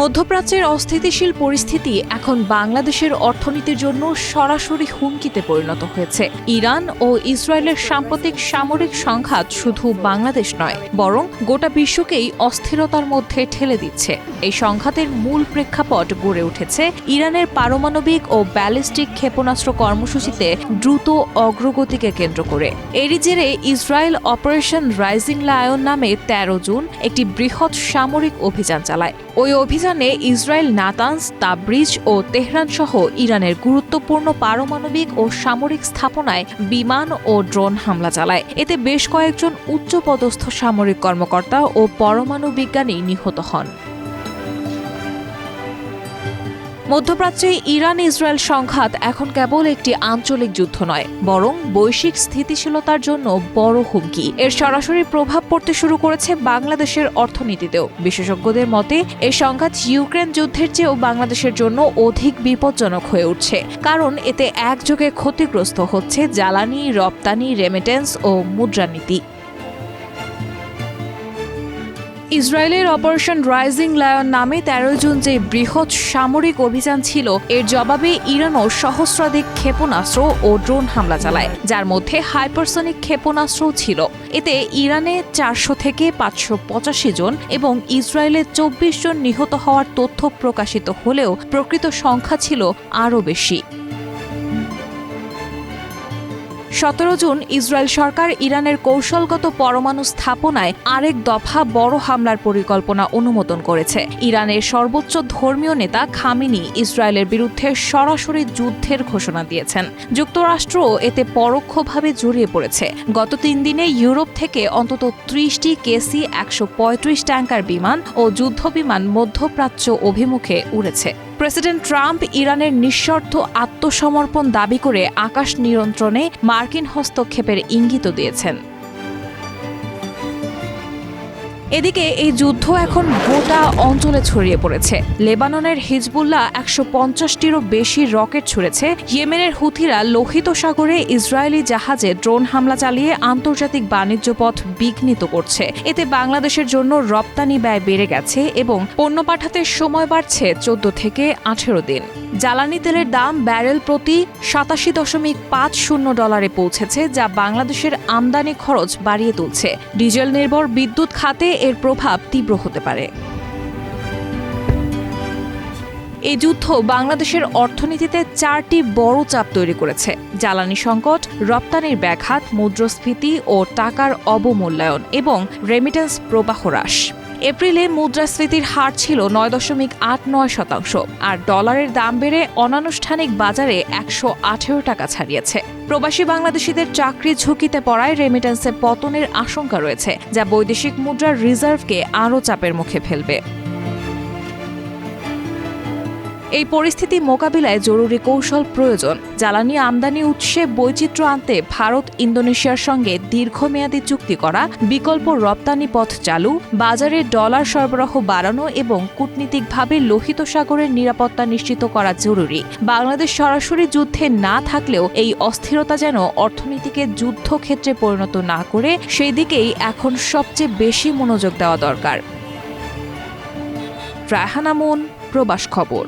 মধ্যপ্রাচ্যের অস্থিতিশীল পরিস্থিতি এখন বাংলাদেশের অর্থনীতির জন্য সরাসরি হুমকিতে পরিণত হয়েছে। ইরান ও ইসরায়েলের সাম্প্রতিক সামরিক সংঘাত শুধু বাংলাদেশ নয়, বরং গোটা বিশ্বকেই অস্থিরতার মধ্যে ঠেলে দিচ্ছে। এই সংঘাতের মূল প্রেক্ষাপট গড়ে উঠেছে ইরানের পারমাণবিক ও ব্যালিস্টিক ক্ষেপণাস্ত্র কর্মসূচিতে দ্রুত অগ্রগতিকে কেন্দ্র করে। এরই জেরে ইসরায়েল অপারেশন রাইজিং লায়ন নামে তেরো জুন একটি বৃহৎ সামরিক অভিযান চালায়। ওই অভিযানে ইসরায়েল, নাতানস, তাবরিজ ও তেহরান সহ ইরানের গুরুত্বপূর্ণ পারমাণবিক ও সামরিক স্থাপনায় বিমান ও ড্রোন হামলা চালায়। এতে বেশ কয়েকজন উচ্চপদস্থ সামরিক কর্মকর্তা ও পরমাণু বিজ্ঞানী নিহত হন। মধ্যপ্রাচ্যে ইরান ইসরায়েল সংঘাত এখন কেবল একটি আঞ্চলিক যুদ্ধ নয়, বরং বৈশ্বিক স্থিতিশীলতার জন্য বড় হুমকি। এর সরাসরি প্রভাব পড়তে শুরু করেছে বাংলাদেশের অর্থনীতিতেও। বিশেষজ্ঞদের মতে, এই সংঘাত ইউক্রেন যুদ্ধের চেয়েও বাংলাদেশের জন্য অধিক বিপজ্জনক হয়ে উঠছে, কারণ এতে একযোগে ক্ষতিগ্রস্ত হচ্ছে জ্বালানি, রপ্তানি রেমিটেন্স ও মুদ্রানীতি। ইসরায়েলের অপারেশন রাইজিং লায়ন নামে তেরো জুন যে বৃহৎ সামরিক অভিযান ছিল, এর জবাবে ইরানও সহস্রাধিক ক্ষেপণাস্ত্র ও ড্রোন হামলা চালায়, যার মধ্যে হাইপারসনিক ক্ষেপণাস্ত্রও ছিল। এতে ইরানে চারশো থেকে পাঁচশো পঁচাশি জন এবং ইসরায়েলে চব্বিশ জন নিহত হওয়ার তথ্য প্রকাশিত হলেও প্রকৃত সংখ্যা ছিল আরও বেশি। সতেরো জুন ইসরায়েল সরকার ইরানের কৌশলগত পরমাণু স্থাপনায় আরেক দফা বড় হামলার পরিকল্পনা অনুমোদন করেছে। ইরানের সর্বোচ্চ ধর্মীয় নেতা খামিনি ইসরায়েলের বিরুদ্ধে সরাসরি যুদ্ধের ঘোষণা দিয়েছেন। যুক্তরাষ্ট্রও এতে পরোক্ষভাবে জড়িয়ে পড়েছে। গত তিন দিনে ইউরোপ থেকে অন্তত ত্রিশটি কেসি, একশো পঁয়ত্রিশ ট্যাঙ্কার বিমান ও যুদ্ধবিমান মধ্যপ্রাচ্য অভিমুখে উড়েছে। প্রেসিডেন্ট ট্রাম্প ইরানের নিঃশর্ত আত্মসমর্পণ দাবি করে আকাশ নিয়ন্ত্রণে মার্কিন হস্তক্ষেপের ইঙ্গিত দিয়েছেন। এদিকে এই যুদ্ধ এখন গোটা অঞ্চলে ছড়িয়ে পড়েছে। লেবাননের হিজবুল্লাহ একশো পঞ্চাশটিরও বেশি রকেট ছুড়েছে। ইয়েমেনের হুথিরা লোহিত সাগরে ইসরায়েলি জাহাজে ড্রোন হামলা চালিয়ে আন্তর্জাতিক বাণিজ্য পথ বিঘ্নিত করছে। এতে বাংলাদেশের জন্য রপ্তানি ব্যয় বেড়ে গেছে এবং পণ্য পাঠাতে সময় বাড়ছে চোদ্দ থেকে আঠেরো দিন। জ্বালানি তেলের দাম ব্যারেল প্রতি সাতাশি দশমিক পাঁচ শূন্য ডলারে পৌঁছেছে, যা বাংলাদেশের আমদানি খরচ বাড়িয়ে তুলছে। ডিজেল নির্ভর বিদ্যুৎ খাতে এর প্রভাব তীব্র হতে পারে। এই যুদ্ধ বাংলাদেশের অর্থনীতিতে চারটি বড় চাপ তৈরি করেছে। জ্বালানি সংকট, রপ্তানির ব্যাঘাত, মুদ্রাস্ফীতি ও টাকার অবমূল্যায়ন এবং রেমিটেন্স প্রবাহ হ্রাস। এপ্রিলে মুদ্রাস্ফীতির হার ছিল নয় দশমিক আট নয় শতাংশ, আর ডলারের দাম বেড়ে অনানুষ্ঠানিক বাজারে একশো আঠেরো টাকা ছাড়িয়েছে। প্রবাসী বাংলাদেশিদের চাকরি ঝুঁকিতে পড়ায় রেমিটেন্সে পতনের আশঙ্কা রয়েছে, যা বৈদেশিক মুদ্রার রিজার্ভকে আরও চাপের মুখে ফেলবে। এই পরিস্থিতি মোকাবিলায় জরুরি কৌশল প্রয়োজন। জ্বালানি আমদানি উৎসে বৈচিত্র্য আনতে ভারত ইন্দোনেশিয়ার সঙ্গে দীর্ঘমেয়াদী চুক্তি করা, বিকল্প রপ্তানি পথ চালু, বাজারে ডলার সরবরাহ বাড়ানো এবং কূটনীতিকভাবে লোহিত সাগরের নিরাপত্তা নিশ্চিত করা জরুরি। বাংলাদেশ সরাসরি যুদ্ধে না থাকলেও এই অস্থিরতা যেন অর্থনীতিকে যুদ্ধক্ষেত্রে পরিণত না করে সেই দিকেই এখন সবচেয়ে বেশি মনোযোগ দেওয়া দরকার। রায়হানামুন প্রবাস খবর।